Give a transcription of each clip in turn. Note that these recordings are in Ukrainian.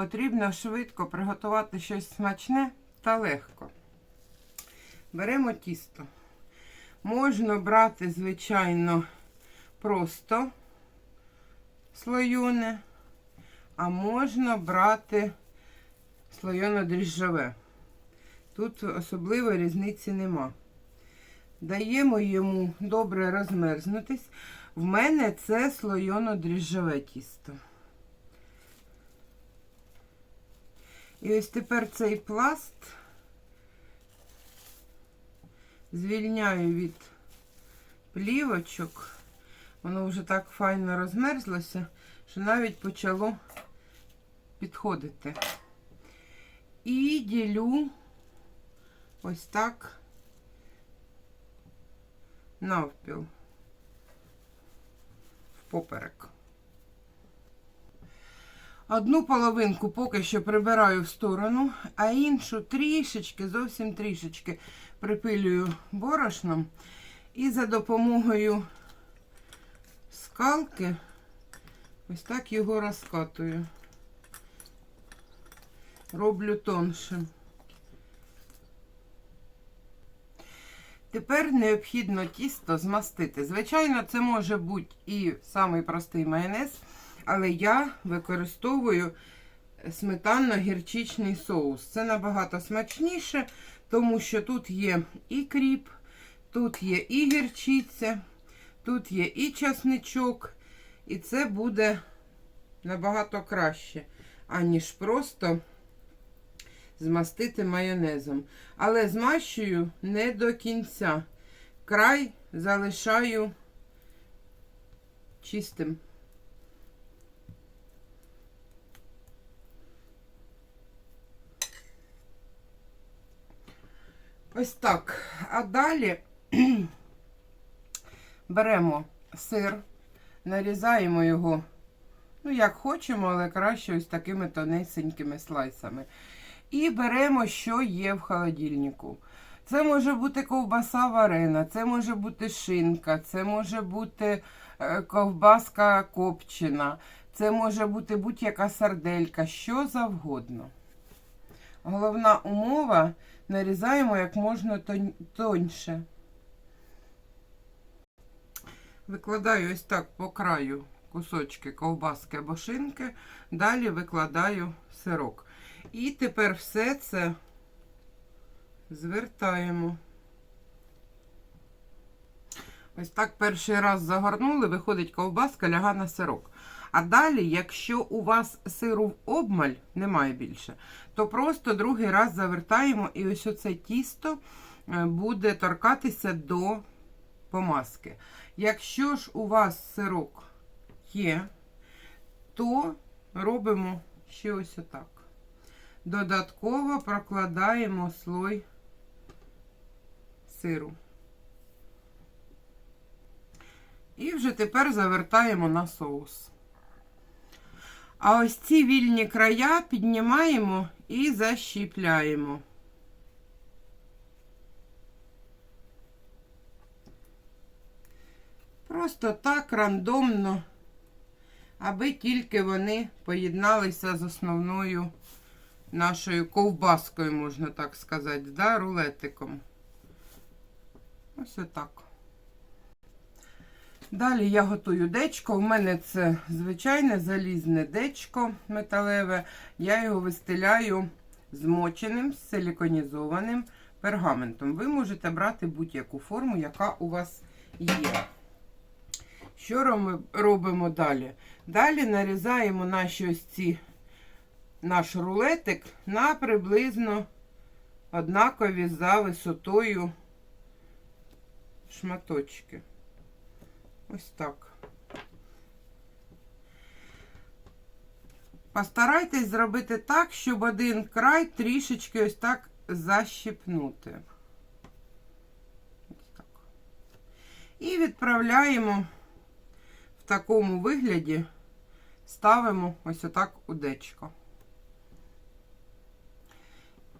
потрібно швидко приготувати щось смачне та легко. Беремо тісто. Можна брати, звичайно, просто слоєне, а можна брати слоєно дріжджове. Тут особливої різниці нема. Даємо йому добре розмерзнутись. В мене це слоєно дріжджове тісто. І ось тепер цей пласт звільняю від плівочок. Воно вже так файно розмерзлося, що навіть почало підходити. І ділю ось так навпіл в поперек. Одну половинку поки що прибираю в сторону, а іншу трішечки, зовсім трішечки припилюю борошном і за допомогою скалки ось так його розкатую. Роблю тоншим. Тепер необхідно тісто змастити. Звичайно, це може бути і самий простий майонез, але я використовую сметанно-гірчичний соус. Це набагато смачніше, тому що тут є і кріп, тут є і гірчиця, тут є і часничок, і це буде набагато краще, аніж просто змастити майонезом. Але змащую не до кінця. Край залишаю чистим. Ось так. А далі беремо сир, нарізаємо його, ну, як хочемо, але краще ось такими тонесенькими слайсами. І беремо, що є в холодильнику. Це може бути ковбаса варена, це може бути шинка, це може бути е, ковбаска копчена, це може бути будь-яка сарделька, що завгодно. Головна умова нарізаємо як можна тоньше. Викладаю ось так по краю кусочки ковбаски або шинки, далі викладаю сирок. І тепер все це звертаємо. Ось так перший раз загорнули, виходить ковбаска, ляга на сирок. А далі, якщо у вас сиру в обмаль, немає більше, то просто другий раз завертаємо і ось оце тісто е, буде торкатися до помазки. Якщо ж у вас сирок є, то робимо ще ось отак. Додатково прокладаємо слой сиру. І вже тепер завертаємо на соус. А ось ці вільні края піднімаємо і защіпляємо. Просто так рандомно, аби тільки вони поєдналися з основною нашою ковбаскою, можна так сказати, да, рулетиком. Ось отак. Далі я готую дечко. У мене це звичайне залізне дечко металеве. Я його вистеляю змоченим, силіконізованим пергаментом. Ви можете брати будь-яку форму, яка у вас є. Що ро- робимо далі? Далі нарізаємо наші ось ці наш рулетик на приблизно однакові за висотою шматочки. Ось так. Постарайтесь зробити так, щоб один край трішечки ось так защипнути. Ось так. І відправляємо в такому вигляді, ставимо ось отак у дечко.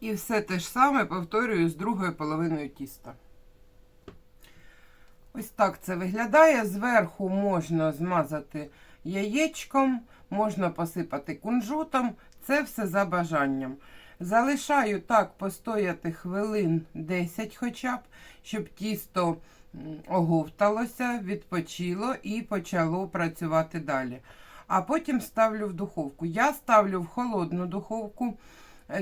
І все те ж саме повторюю з другою половиною тіста. Ось так це виглядає. Зверху можна змазати яєчком, можна посипати кунжутом, це все за бажанням. Залишаю так постояти хвилин 10 хоча б, щоб тісто оговталося, відпочило і почало працювати далі. А потім ставлю в духовку. Я ставлю в холодну духовку.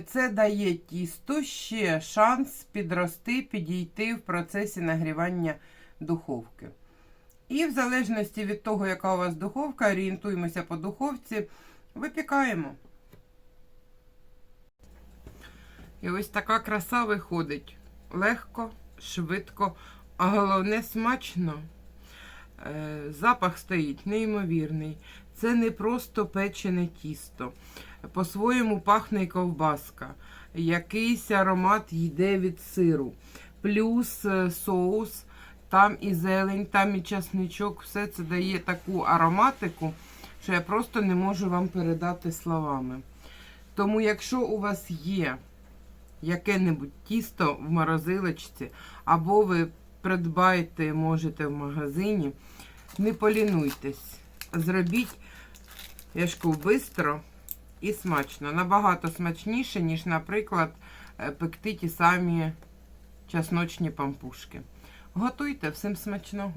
Це дає тісту ще шанс підрости, підійти в процесі нагрівання духовки. І в залежності від того, яка у вас духовка, орієнтуємося по духовці, випікаємо. І ось така краса виходить. Легко, швидко, а головне смачно. Е, Запах стоїть неймовірний. Це не просто печене тісто. По-своєму пахне ковбаска. Якийсь аромат йде від сиру. Плюс е, соус, там і зелень, там і часничок. Все це дає таку ароматику, що я просто не можу вам передати словами. Тому, якщо у вас є яке-небудь тісто в морозилочці, або ви придбаєте можете в магазині, не полінуйтесь. Зробіть яшку швидко і смачно. Набагато смачніше, ніж, наприклад, е, пекти ті самі часночні пампушки. Готуйте всім смачного.